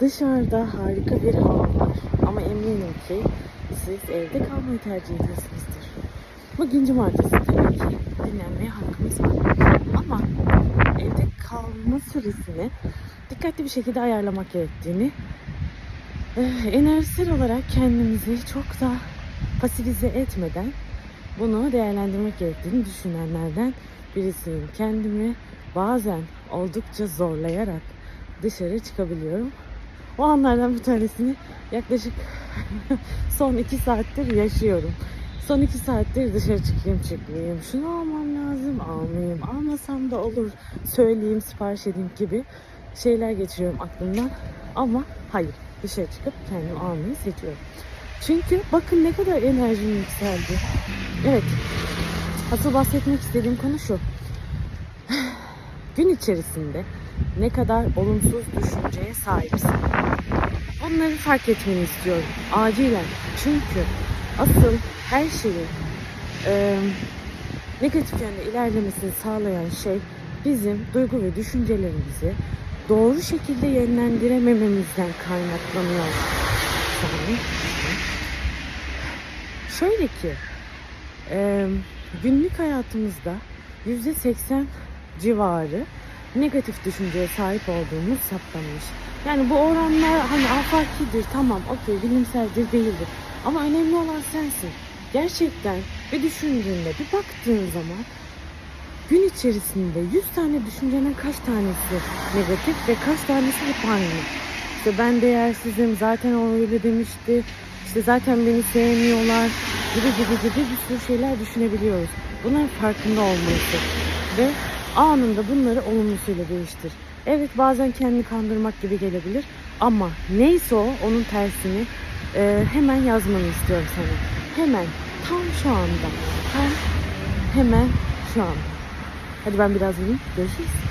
Dışarıda harika bir hava var. Ama eminim ki siz evde kalmayı tercih ediyorsunuzdur. Bugün cumartesi tabii ki dinlenmeye hakkımız var. Ama evde kalma süresini dikkatli bir şekilde ayarlamak gerektiğini eh, enerjisel olarak kendimizi çok da pasifize etmeden bunu değerlendirmek gerektiğini düşünenlerden birisiyim. Kendimi bazen oldukça zorlayarak dışarı çıkabiliyorum. O anlardan bir tanesini yaklaşık son iki saattir yaşıyorum. Son iki saattir dışarı çıkayım çıkmayayım. Şunu almam lazım almayayım. Almasam da olur. Söyleyeyim sipariş edeyim gibi şeyler geçiriyorum aklımdan. Ama hayır dışarı çıkıp kendimi almayı seçiyorum. Çünkü bakın ne kadar enerjim yükseldi. Evet. Asıl bahsetmek istediğim konu şu. Gün içerisinde ne kadar olumsuz düşünceye sahipsin. Onları fark etmeni istiyorum. Acilen. Çünkü asıl her şeyin e, negatif yönde ilerlemesini sağlayan şey bizim duygu ve düşüncelerimizi doğru şekilde yönlendiremememizden kaynaklanıyor. Yani, şöyle ki e, günlük hayatımızda yüzde seksen civarı negatif düşünceye sahip olduğumuz saptanmış. Yani bu oranlar hani afakidir tamam okey bilimseldir değildir. Ama önemli olan sensin. Gerçekten bir düşündüğünde bir baktığın zaman gün içerisinde 100 tane düşüncenin kaç tanesi negatif ve kaç tanesi hep aynı. İşte ben değersizim zaten o öyle demişti. İşte zaten beni sevmiyorlar gibi gibi gibi bir sürü şeyler düşünebiliyoruz. Bunların farkında olmalısın. Ve anında bunları olumlusuyla değiştir. Evet bazen kendini kandırmak gibi gelebilir ama neyse o onun tersini e, hemen yazmanı istiyorum sana. Hemen tam şu anda. Tam hemen şu anda. Hadi ben biraz yiyeyim. Görüşürüz.